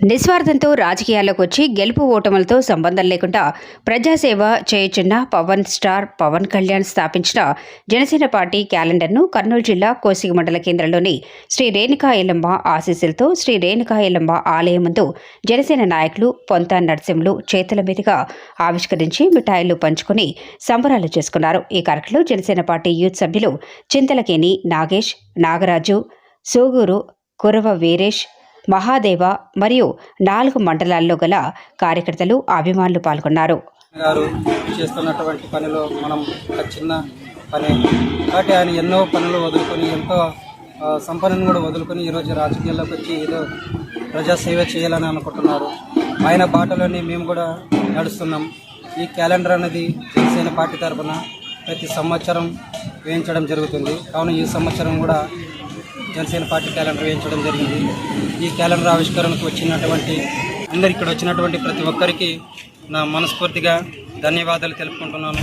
నిస్వార్థంతో రాజకీయాల్లోకి వచ్చి గెలుపు ఓటములతో సంబంధం లేకుండా ప్రజాసేవ చేయుచున్న పవన్ స్టార్ పవన్ కళ్యాణ్ స్థాపించిన జనసేన పార్టీ క్యాలెండర్ను కర్నూలు జిల్లా కోసిగి మండల కేంద్రంలోని శ్రీ రేణుకా ఎల్లమ్మ ఆశీస్సులతో శ్రీ రేణుకా ఎల్లమ్మ ఆలయం ముందు జనసేన నాయకులు పొంతా నరసింహులు చేతుల మీదుగా ఆవిష్కరించి మిఠాయిలు పంచుకుని సంబరాలు చేసుకున్నారు. ఈ కార్యక్రమంలో జనసేన పార్టీ యూత్ సభ్యులు చింతలకేని నాగేష్ నాగరాజు సూగూరు కురవ వీరేష్ మహాదేవ మరియు నాలుగు మండలాల్లో గల కార్యకర్తలు అభిమానులు పాల్గొన్నారు. గారు చేస్తున్నటువంటి పనిలో మనం ఒక చిన్న పని. కాబట్టి ఆయన ఎన్నో పనులు వదులుకొని ఎంతో ఆ, సంపన్నం కూడా వదులుకొని ఈరోజు రాజకీయాల్లోకి వచ్చి ఏదో ప్రజాసేవ చేయాలని అనుకుంటున్నారు. ఆయన బాటలోనే మేము కూడా నడుస్తున్నాం. ఈ క్యాలెండర్ అనేది జనసేన పార్టీ తరఫున ప్రతి సంవత్సరం వేయించడం జరుగుతుంది. కావున ఈ సంవత్సరం కూడా జనసేన పార్టీ క్యాలెండర్ వేయించడం జరిగింది. ఈ క్యాలెండర్ ఆవిష్కరణకు వచ్చినటువంటి అందరు ఇక్కడ వచ్చినటువంటి ప్రతి ఒక్కరికి నా మనస్ఫూర్తిగా ధన్యవాదాలు తెలుపుకుంటున్నాను.